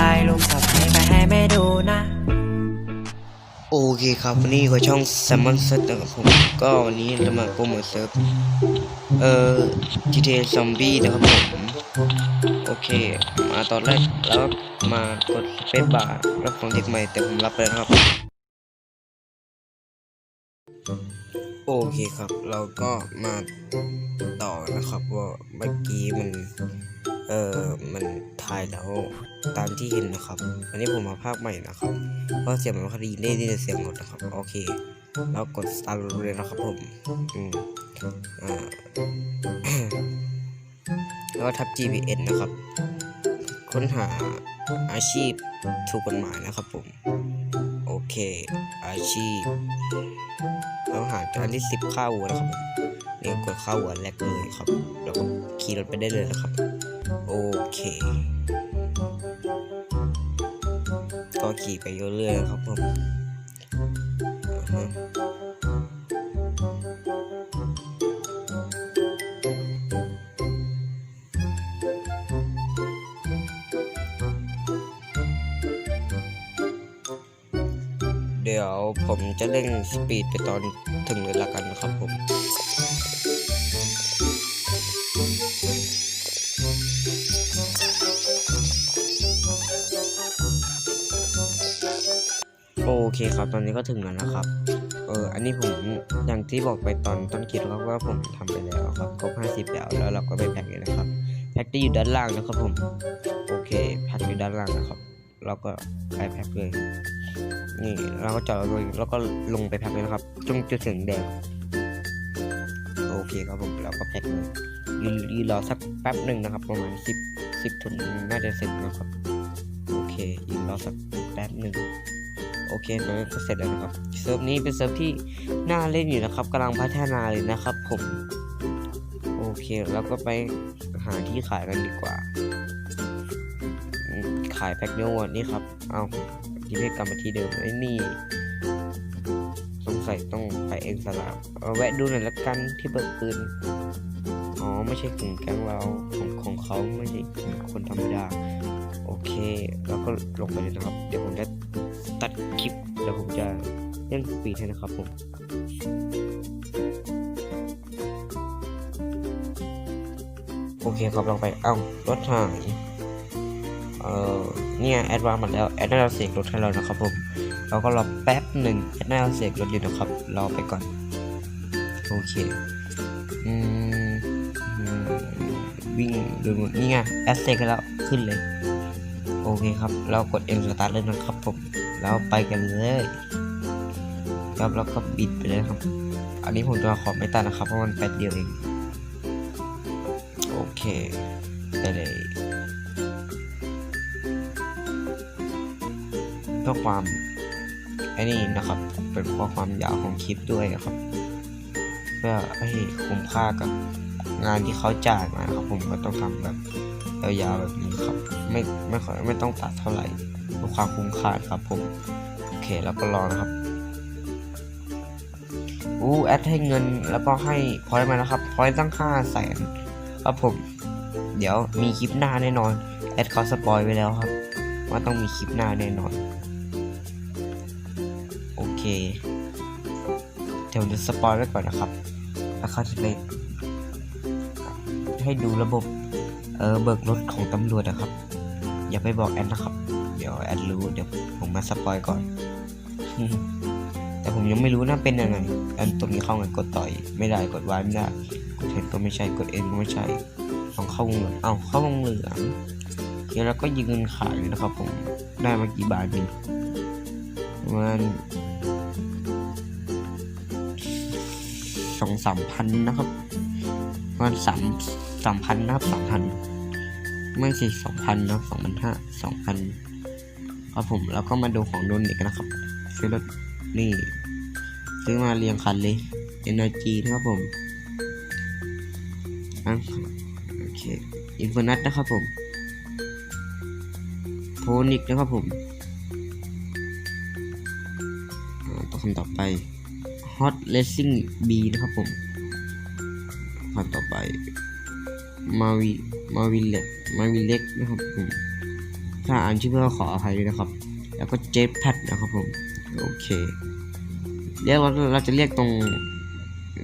ให้ไม่ดูนะ โอเคครับวันนี้ก็ช่อง Salmon Set นะครับผมก็วันนี้เรามาโปรโมทเซิร์ฟเอ่อ GTA Zombie นะครับผมโอเค มาตอนแรกแล้วมากดเปซบาร์รับของเด็กใหม่แต่ผมรับไปแล้วนะครับ โอเคครับ เราก็มาต่อนะครับว่าเมื่อกี้มัน เออมันถ่ายแล้วตามที่เห็นนะครับ อันนี้ผมมาภาคใหม่นะครับ เพราะเสียงมันไม่ค่อยได้ยินได้ยินเสียงหมดนะครับ โอเค เรากดสตาร์ทเลยนะครับผมอืมอ่าแล้วก็ทับ GPS นะครับ ค้นหาอาชีพถูกกฎหมายนะครับผม โอเค อาชีพเราหาจานที่สิบข้าวนะครับผม นี่กดเข้าววัวแรกเลยครับ แล้วก็ขี่รถไปได้เลยนะครับ โอเค ก็ขี่ไปเรื่อยๆครับผมเดี๋ยวผมจะเร่งสปีดไปตอนถึงเลยละกันนะครับผม โอเคครับ ตอนนี้ก็ถึงแล้วนะครับ เออ อันนี้ผมอย่างที่บอกไปตอนต้นคลิปแล้วว่าผมทำไปแล้วครับ ครบ 50 แล้ว แล้วเราก็ไปแพ็คเลยนะครับ แพ็คจะอยู่ด้านล่างนะครับผม โอเค แพ็คอยู่ด้านล่างนะครับ เราก็ไปแพ็คเลย นี่ เราก็จอดรถเลยแล้วก็ลงไปแพ็คเลยนะครับ จงจุดถึงแดง โอเคครับผม เราก็แพ็คเลย ยืนยืนรอสักแป๊บหนึ่งนะครับ ประมาณ 10 10ถึงน่าจะเสร็จนะครับ โอเคยืนรอสักแป๊บหนึ่งโอเคตอนก็เสร็จแล้วนะครับเซิร์ฟนี้เป็นเซิร์ฟที่น่าเล่นอยู่นะครับกำลังพัฒนาเลยนะครับ ผมโอเคแล้วก็ไปหาที่ขายกันดีกว่า ขายแพ็คเนื้อวัวนี่ครับ เอาที่เพกกลับมาที่เดิมไอ้นี่สงสัยต้องไปเองสลามเอาแวะดูหน่อยละกันที่เบิกปืน ไม่ใช่ของแก๊งเราของของเขาไม่ใช่คนธรรมดา โอเค แล้วก็ลงไปเลยนะครับ เดี๋ยวผมจะตัดคลิปเดี๋ยวผมจะเล่นปีดให้นะครับผมโอเคครับลองไป เอ้ารถหาย เอ่อ เนี่ยแอดวานมาแล้ว แอดน่าจะเสกรถให้เรานะครับผม เราก็รอแป๊บหนึ่งแอดน่าจะเสกรถอยู่นะครับ รอไปก่อน โอเค วิ่งดูนี่ไงแอดเสกให้แล้วขึ้นเลย โอเคครับ เรากด M start เลยนะครับผมแล้วไปกันเลยครับแล้วก็บิดไปเลยครับ อันนี้ผมจะขอไม่ตัดนะครับ เพราะมันแป๊บเดียวเอง โอเค ไปเลยเพื่อความไอ้นี่นะครับ เป็นเพราะความยาวของคลิปด้วยนะครับ เพื่อให้คุ้มค่ากับ งานที่เขาจ่ายมาครับผมก็ต้องทำแบบยาวๆแบบนี้ครับ ไม่ไม่ค่อยไม่ต้องตัดเท่าไหร่เพื่อความคุ้มค่าครับผมโอเคแล้วก็รอนะครับอู้แอดให้เงินแล้วก็ให้พอยต์มาแล้วครับพอยต์ตั้งห้าแสนครับผม เดี๋ยวมีคลิปหน้าแน่นอนแอดเขาสปอยไว้แล้วครับ ว่าต้องมีคลิปหน้าแน่นอน โอเค เดี๋ยวจะสปอยไว้ก่อนนะครับ แล้วเขาจะไป ให้ดูระบบเออเบิกรถของตำรวจนะครับ อย่าไปบอกแอดนะครับ เดี๋ยวแอดรู้เดี๋ยวผมมาสปอยก่อน แต่ผมยังไม่รู้นะเป็นยังไงแอนตรงนี้เข้าไงกดต่อยไม่ได้กดวายไม่ได้กดเห็นก็ไม่ใช่กดเอ็นก็ไม่ใช่ต้องเข้าวงเหลืองเอ้าเข้าวงเหลืองเดี๋ยวเราก็ยืนเงินขายอยู่นะครับผมได้มากี่บาทนี่มาณสองสามพันนะครับประมาณสาม สามพันนะครับสามพันไม่ใช่สองพันนะสองพันห้าสองพันครับผมแล้วก็มาดูของโดนอีกนะครับ ซื้อรถนี่ ซื้อมาเรียงคันเลย Energy นะครับผมอะโอเคอินฟ n นัทนะครับผมโพนิกนะครับผมตัวคำต่อไป Hot Racing B นะครับผมคำต่อไป มาวิมาวิเล็กมาวิเล็กนะครับผมถ้าอ่านชื่อเพื่อขออภัยด้วยนะครับ แล้วก็เจ็ตแพดนะครับผมโอเคเรียกเราเราจะเรียกตรง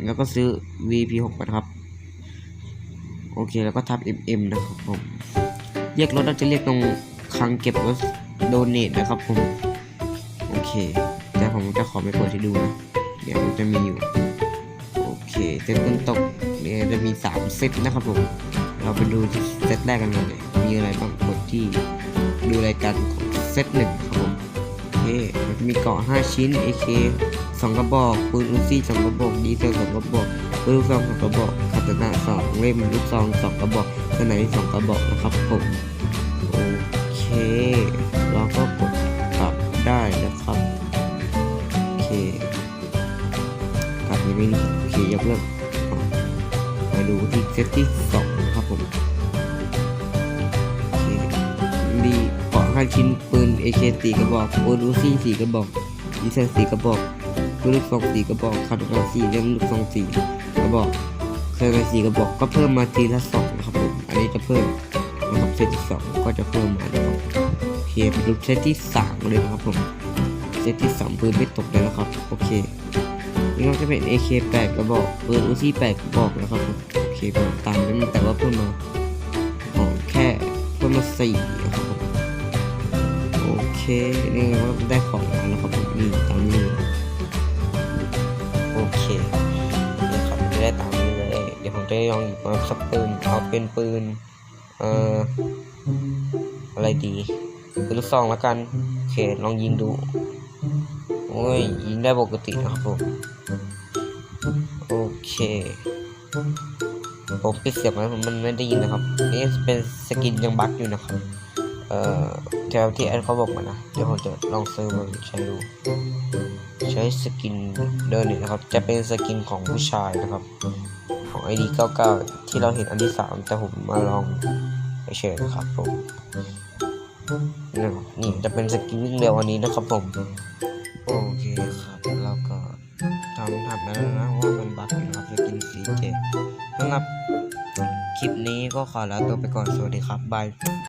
แล้วก็ซื้อ VP6 ก่อนครับ โอเคแล้วก็ทับ MM นะครับผมเรียกรถเราจะเรียกตรงคลังเก็บรถโดเนทนะครับผมโอเค แต่ผมจะขอไปเปิดให้ดูนะเดี๋ยวมันจะมีอยู่ โอเคเซตต้นตกเนี่ยจะมี 3 เซตนะครับผม เราไปดูเซตแรกกันก่อนเลยมีอะไรบ้างกดที่ดูรายการของเซตหนึ่งครับผมโอเคมันจะมีเกาะ5ชิ้น AK 2กระบอกปืนอูซี่2กระบอกดีเซล2กระบอกปืนลูกซอง2กระบอกคาตานะ2เล่มลูกซอง2กระบอกสไนป์2กระบอกนะครับผมโอเคเราก็กดกลับได้นะครับโอเคกลับยังไม่มีโอเคยกเลิกมาดูที่เซตที่สอง ผมมีเกาะห้าชิ้นปืน AK สี่กระบอกปืนอูซี่สี่กระบอกดีเซลสี่กระบอกปืนลูกซองสี่กระบอกคาร์ดอนสี่เล่มลูกซองสี่กระบอกเคยไปสี่กระบอกก็เพิ่มมาทีละสองนะครับผมอันนี้จะเพิ่มนะครับเซตที่สองก็จะเพิ่มมานะครับโอเคไปดูเซตที่สามเลยนะครับผมเซตที่สามปืนไม่ตกเลยนะครับโอเคนี่ก็จะเป็น AK 8 กระบอกปืนอูซี่8กระบอกนะครับผม เคผมตามนั้นแต่ว่าเพิ่มมาของแค่เพิ่มมาสี่นะครับผมโอเคนี่ก็ได้ของมาแล้วครับผมนี่ตามนี้โอเคนี่ครับจะได้ตามนี้เลยเดี๋ยวผมจะลองหยิบมาสักปืนเอาเป็นปืนเอ่ออะไรดีปืนลูกซองแล้วกันโอเคลองยิงดูโอ้ยยิงได้ปกตินะครับผมโอเค ผมปิดเสียงไว้มันไม่ได้ยินนะครับ นี่เป็นสกินยังบั๊กอยู่นะครับ เอ่อแถวที่แอดเขาบอกมานะ เดี๋ยวผมจะลองซื้อมาใช้ดู ใช้สกินเดินนี่นะครับ จะเป็นสกินของผู้ชายนะครับ ของ ID 99 ที่เราเห็นอันที่ 3 แต่ผมมาลองเฉยๆนะครับผมนี่นะครับนี่จะเป็นสกินวิ่งเร็วอันนี้นะครับผม โอเคครับแล้วก็ทำทำแล้วนะว่ามันบั๊กนะครับสกินสีเจ สำหรับคลิปนี้ก็ขอลาตัวไปก่อน สวัสดีครับ บาย